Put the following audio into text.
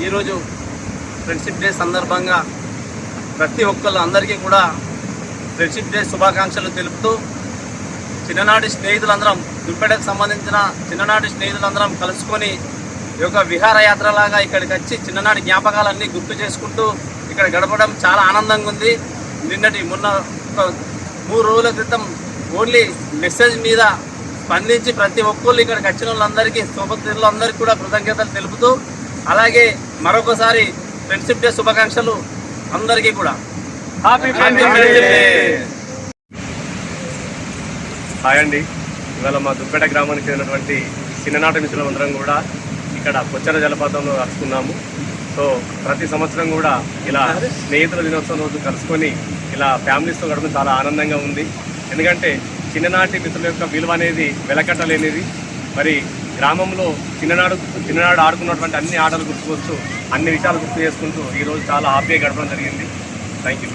ఈరోజు friendship day సందర్భంగా ప్రతి ఒక్కళ్ళు అందరికీ కూడా ఫ్రెండ్షిప్ డే శుభాకాంక్షలు తెలుపుతూ చిన్ననాటి స్నేహితులందరం దుప్పేటకు సంబంధించిన చిన్ననాటి స్నేహితులందరం కలుసుకొని ఈ యొక్క విహారయాత్రలాగా ఇక్కడికి వచ్చి చిన్ననాటి జ్ఞాపకాలన్నీ గుర్తు చేసుకుంటూ ఇక్కడ గడపడం చాలా ఆనందంగా ఉంది. నిన్నటి మొన్న ఒక మూడు రోజుల క్రితం ఓన్లీ మెసేజ్ మీద స్పందించి ప్రతి ఒక్కళ్ళు ఇక్కడికి వచ్చిన వాళ్ళందరికీ శుభతిథులందరికీ కూడా కృతజ్ఞతలు తెలుపుతూ అలాగే మరొకసారి ఫ్రెండ్షిప్ డే శుభాకాంక్షలు అందరికీ కూడా. హ్యాపీ ఫ్రెండ్షిప్ డే హాయ్ అండి. ఇవాళ మా దుప్పేట గ్రామానికి చెందినటువంటి చిన్ననాటి మిత్రులందరం కూడా ఇక్కడ పొచ్చర జలపాతంలో కలుసుకున్నాము సో ప్రతి సంవత్సరం కూడా ఇలా స్నేహితుల దినోత్సవం రోజు కలుసుకొని ఇలా ఫ్యామిలీస్తో గడపడం చాలా ఆనందంగా ఉంది. ఎందుకంటే చిన్ననాటి మిత్రుల యొక్క విలువ అనేది వెలకట్టలేనిది. మరి గ్రామంలో చిన్ననాడు చిన్ననాడు ఆడుకున్నటువంటి అన్ని ఆటలు గుర్తుకొస్తూ అన్ని విషయాలు గుర్తు చేసుకుంటూ ఈరోజు చాలా హ్యాపీగా గడపడం జరిగింది థ్యాంక్ యూ